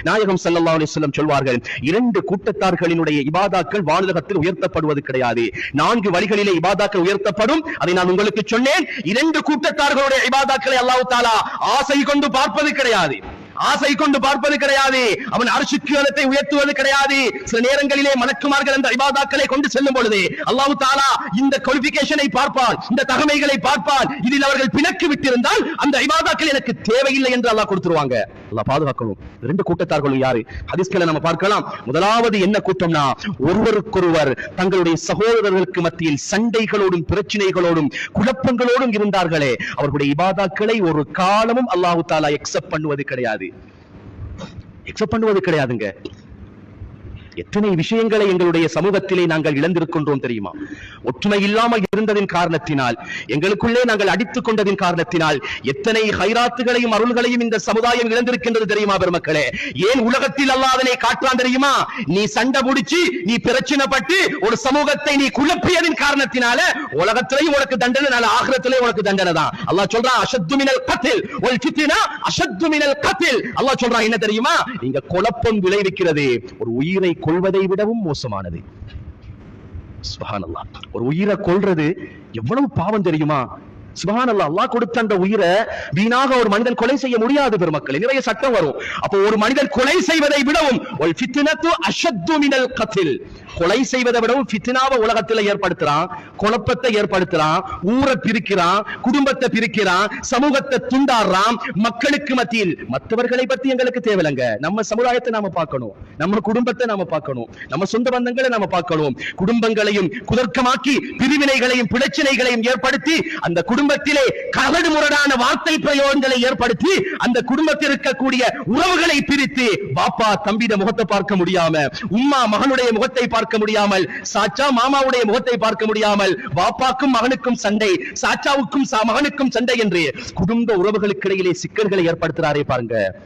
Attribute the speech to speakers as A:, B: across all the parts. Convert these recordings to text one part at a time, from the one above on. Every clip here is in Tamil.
A: நாயகம் சல்லா அலைஹி சொல்வார்கள் இரண்டு கூட்டத்தார்களினுடைய இபாதாக்கள் வானுலகத்தில் உயர்த்தப்படுவது கிடையாது. நான்கு வழிகளிலே இபாதாக்கள் உயர்த்தப்படும். அதை நான் உங்களுக்கு சொன்னேன். இரண்டு கூட்டத்தார்களுடைய இபாதாக்களை அல்லாஹ் தாலா ஆசை கொண்டு பார்ப்பது கிடையாது. ஆசை கொண்டு பார்ப்பது கிடையாது. அவன் அரசுக்கு உயர்த்துவது கிடையாது. சில நேரங்களிலே மலக்குமார்கள் அந்த ஐபாதாக்களை கொண்டு செல்லும் பொழுது அல்லாஹு தாலா இந்த குவாலிபிகேஷனை பார்ப்பான் இந்த தகமைகளை பார்ப்பான். இதில் அவர்கள் பிணக்கு விட்டிருந்தால் அந்த ஐபாதாக்கள் எனக்கு தேவையில்லை என்று அல்லாஹ் கொடுத்துருவாங்க. அல்லாஹ் பாதுகாக்கணும். ரெண்டு கூட்டத்தார்களும் யாரு? ஹதீஸ்களை நம்ம பார்க்கலாம். முதலாவது என்ன கூட்டம்னா ஒருவருக்கொருவர் தங்களுடைய சகோதரர்களுக்கு மத்தியில் சண்டைகளோடும் பிரச்சனைகளோடும் குழப்பங்களோடும் இருந்தார்களே அவர்களுடைய இபாதாக்களை ஒரு காலமும் அல்லாஹு தாலா எக்ஸப்ட் பண்ணுவது கிடையாது. எக்ஸப்ட் பண்ணுவது கிடையாதுங்க. எத்தனை விஷயங்களை எங்களுடைய சமூகத்திலே நாங்கள் இழந்திருக்கின்றோம் தெரியுமா? ஒற்றுமை இல்லாமல் இருந்ததின் காரணத்தினால் எங்களுக்குள்ளே நாங்கள் அடித்துக் கொண்டதின் காரணத்தினால் எத்தனை ஹைராத்துகளையும் அருள்களையும் இந்த சமுதாயம் இழந்திருக்கின்றது தெரியுமா பெருமக்களே? ஏன் உலகத்தில் அல்லாதனை காட்டுறான் தெரியுமா? நீ சண்டை முடிச்சு நீ பிரச்சனைப்பட்டு ஒரு சமூகத்தை நீ குழப்பியதின் காரணத்தினால உலகத்திலேயும் உனக்கு தண்டனை நல்ல ஆகிரத்திலே உனக்கு தண்டனை தான். அல்லாஹ் சொல்றான் அஷத்து மினல் கத்தில் ஒரு சித்தினா அஷத்து மினல் கத்தில். அல்லாஹ் சொல்றான் என்ன தெரியுமா? நீங்க குழப்பம் விளைவிக்கிறது ஒரு உயிரை கொள்வதை விடவும் மோசமானது. சுபஹானல்லாஹ். ஒரு உயிரை கொல்றது எவ்வளவு பாவம் தெரியுமா? சுபஹானல்லாஹ் அல்லாஹ் கொடுத்த அந்த உயிரை வீணாக ஒரு மனிதன் கொலை செய்ய முடியாது பெருமக்கள். நிறைய சட்டம் வரும். அப்போ ஒரு மனிதன் கொலை செய்வதை விடவும் ஒரு ஃபித்னத்து அஷத்து மினல் கத்தில் கொலை செய்வதை விடவும் ஃபித்னாவை உலகத்தில் ஏற்படுத்துறான் குழப்பத்தை ஏற்படுத்துறான் ஊரை பிரிக்கிறான் குடும்பத்தை பிரிக்கிறான் சமூகத்தை துண்டாடுறான் மக்களுக்கு மத்தியில். மற்றவர்களை பத்தி எங்களுக்கு தேவையில்லைங்க. நம்ம சமுதாயத்தை நாம பார்க்கணும். நம்ம குடும்பத்தை நாம பார்க்கணும். நம்ம சொந்த பந்தங்களை நாம பார்க்கணும். குடும்பங்களையும் குதர்க்கமாக்கி பிரிவினைகளையும் பிரச்சனைகளையும் ஏற்படுத்தி அந்த குடும்பத்திலே கரடு முரடான வார்த்தை பிரயோகங்களை ஏற்படுத்தி அந்த குடும்பத்தில் இருக்கக்கூடிய உறவுகளை பிரித்து பாப்பா தம்பிட முகத்தை பார்க்க முடியாம உம்மா மகனுடைய முகத்தை பார்க்க முடியாமல் சாச்சா மாமாவுடைய முகத்தை பார்க்க முடியாமல் பாப்பாக்கும் மகனுக்கும் சண்டை சாச்சாவுக்கும் சா- மகனுக்கும் சண்டை என்று குடும்ப உறவுகளுக்கு இடையிலே சிக்கல்களை ஏற்படுத்துறாரே பாருங்க.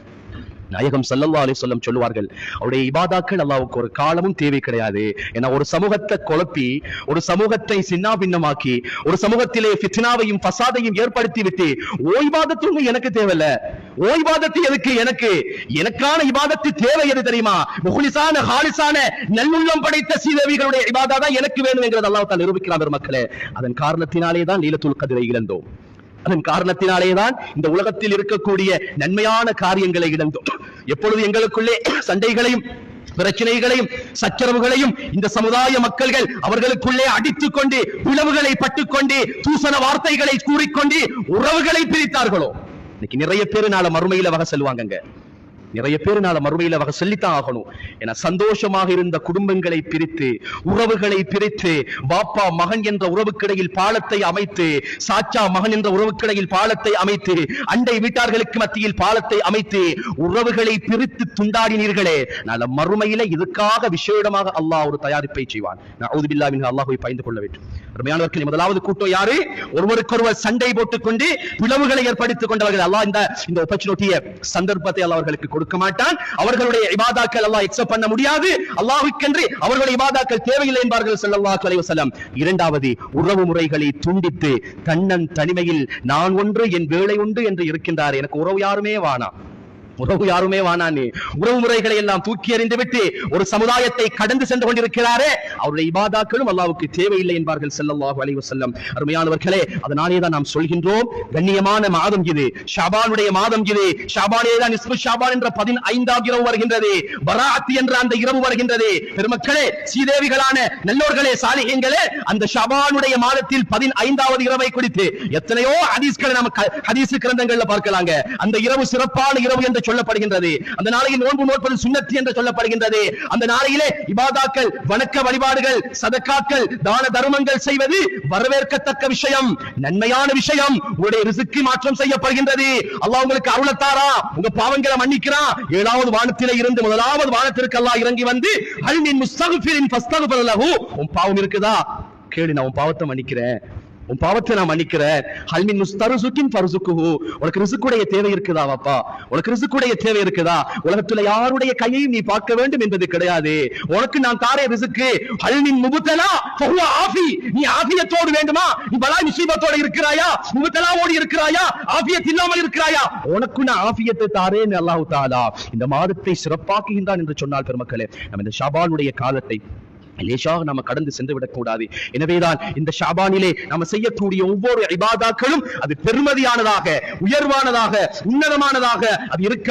A: நாயகம் சல்லல்லா அலி சொல்லம் சொல்லுவார்கள் அவருடைய இபாதாக்கள் அல்லாவுக்கு ஒரு காலமும் தேவை கிடையாது. ஏன்னா ஒரு சமூகத்தை குழப்பி ஒரு சமூகத்தை சின்னாபின்னமாக்கி ஒரு சமூகத்திலே ஃபித்னாவையும் பசாதையும் ஏற்படுத்தி விட்டு ஓய்வாதத்தும் எனக்கு தேவையில்ல. ஓய்வாதத்து எதுக்கு? எனக்கு எனக்கான இபாதத்து தேவை எது தெரியுமா? முகுலிசான ஹாலிசான நல்லுள்ளம் படைத்த சீதவிகளுடைய இபாதா தான் எனக்கு வேணும் என்கிறது அல்லாஹ் தான் நிரூபிக்கிறார் பெருமக்களே. அதன் காரணத்தினாலே தான் லீலத்துல் கதிரை இழந்தோம். அதன் காரணத்தினாலேதான் இந்த உலகத்தில் இருக்கக்கூடிய நன்மையான காரியங்களை இழந்தோம். எப்பொழுது எங்களுக்குள்ளே சண்டைகளையும் பிரச்சனைகளையும் சச்சரவுகளையும் இந்த சமுதாய மக்கள்கள் அவர்களுக்குள்ளே அடித்துக் கொண்டு உழவுகளை பட்டுக்கொண்டு தூசண வார்த்தைகளை கூறிக்கொண்டு உறவுகளை பிரித்தார்களோ? இன்னைக்கு நிறைய பேர் நாளை மறுமையில வகை செல்வாங்க நிறைய பேர் நான் மறுமையில வகை சொல்லித்தான் ஆகணும். ஏன்னா சந்தோஷமாக இருந்த குடும்பங்களை பிரித்து உறவுகளை பிரித்து பாப்பா மகன் என்ற உறவுக்கிடையில் பாலத்தை அமைத்து சாச்சா மகன் என்ற உறவுக்கிடையில் பாலத்தை அமைத்து அண்டை வீட்டார்களுக்கு மத்தியில் பாலத்தை அமைத்து உறவுகளை பிரித்து துண்டாடினீர்களே நாள மறுமையில இதுக்காக விசேடமாக அல்லாஹ் ஒரு தயாரிப்பை செய்வான். நான் பில்லாஹ் அல்லாஹ்வை பயந்து கொள்ள வேண்டும். அருமையானவர்கள் முதலாவது கூட்டம் யாரு? ஒருவருக்கொருவர் சண்டை போட்டுக் கொண்டு பிளவுகளை ஏற்படுத்திக் கொண்டவர்கள். அல்லாஹ் இந்த இந்த opportunity-ய, சந்தர்ப்பத்தை அல்லாஹர்களுக்கு கொடுக்க மாட்டான் அவர்களுடைய இபாதாக்கள் அல்லாஹ் எக்ஸப்ட் பண்ண முடியாது. அல்லாஹ்வுக்கென்று அவர்களுடைய இபாதாக்கள் தேவையில்லை என்பார்கள் ஸல்லல்லாஹு அலைஹி வஸல்லம். இரண்டாவது உறவு முறைகளை துண்டித்து தன்னன் தனிமையில் நான் ஒன்று என் வேலை உண்டு என்று இருக்கின்றார். எனக்கு உறவு யாருமே வானா? உறவு யாருமே வானானே? உறவு முறைகளை எல்லாம் தூக்கி எறிந்து விட்டு ஒரு சமுதாயத்தை கடந்து சென்று கொண்டிருக்கிறாரே. அவருடைய இபாதாக்களும் அல்லாவுக்கு தேவையில்லை என்பார்கள் செல்லல்லாஹு அலைஹி செல்லம் அருமையானவர்களே அதனாலே தான் நாம் சொல்கின்றோம் கண்ணியமான மாதம் இது. ஷாபானுடைய மாதம் இது. ஷாபானே தான் இஸ்ரு ஷாபான் என்ற பதினைந்தாம் இரவு வருகின்றது. பராத் என்ற அந்த இரவு வருகின்றது. பெருமக்களே சீதேவிகளான நல்லோர்களே சாலிகங்களே அந்த ஷாபானுடைய மாதத்தில் பதினைந்தாவது இரவை குறித்து எத்தனையோ ஹதீஸ்களை நம்ம ஹதீஸ் கிரந்தங்கள்ல பார்க்கலாங்க. அந்த இரவு சிறப்பான இரவு என்று சொல்லப்படுகின்றது. அந்த நாளையில் நோன்பு நோட்பது சுண்ணத்தி என்று சொல்லப்படுகின்றது. அந்த நாளையிலே இபாதாக்கள் வணக்க வழிபாடுகள் சதக்காக்கள் தான தர்மங்கள் செய்வது வரவேற்கத்தக்க விஷயம். நன்மையான விஷயம். உங்களுடைய ரிசுக்கு மாற்றம் செய்யப்படுகின்றது. அல்லாஹ் உங்களுக்கு அருளத்தாரா? உங்க பாவங்களை மன்னிக்கிறான் ஏழாவது வானத்திலே இருந்து முதலாவது வானத்திற்கு அல்லாஹ் இறங்கி வந்து அல் மின் முஸ்தகுஃபிரின் ஃபஸ்தக்ஃபிர் லஹு. உன் பாவம் இருக்குதா? கேளு நான் உன் பாவத்தை மன்னிக்கிறேன். உன் பாவத்தை நான் மன்னிக்கிறேன் ஹல்மின் முஸ்தருசுக்கின் பருசுக்குஹு உனக்கு ரிசுக்குடைய தேவை இருக்குதா வாப்பா உனக்கு ரிசுக்குடைய தேவை இருக்குதா? உலகத்துல யாருடைய கையையும் நீ பார்க்க வேண்டும் என்பது கிடையாது. உனக்கு நான் தாரே ரிசுக்கு. ஹல்மின் முபுத்தலா ஃபஹுவ ஆஃபி. நீ ஆஃபியத்தோடு வேண்டுமா? நீ பலா முசீபத்தோடு இருக்கிறாயா? முபுத்தலாவோடு இருக்கிறாயா? ஆஃபியத் இல்லாமல் இருக்கிறாயா? உனக்கு நான் ஆஃபியத்தை தாரேன்னு அல்லாஹ் தாலா இந்த மாதத்தை சிறப்பாக்குகின்றான் என்று சொன்னால் பெருமக்களே நம்ம இந்த ஷாபானுடைய காலத்தை லேசாக நாம கடந்து சென்று விடக்கூடாது எனவேதான் இந்த ஷாபானிலே நாம செய்யக்கூடிய ஒவ்வொரு இபாதாக்களும் அது பெருமதியானதாக உயர்வானதாக உன்னதமானதாக அது இருக்க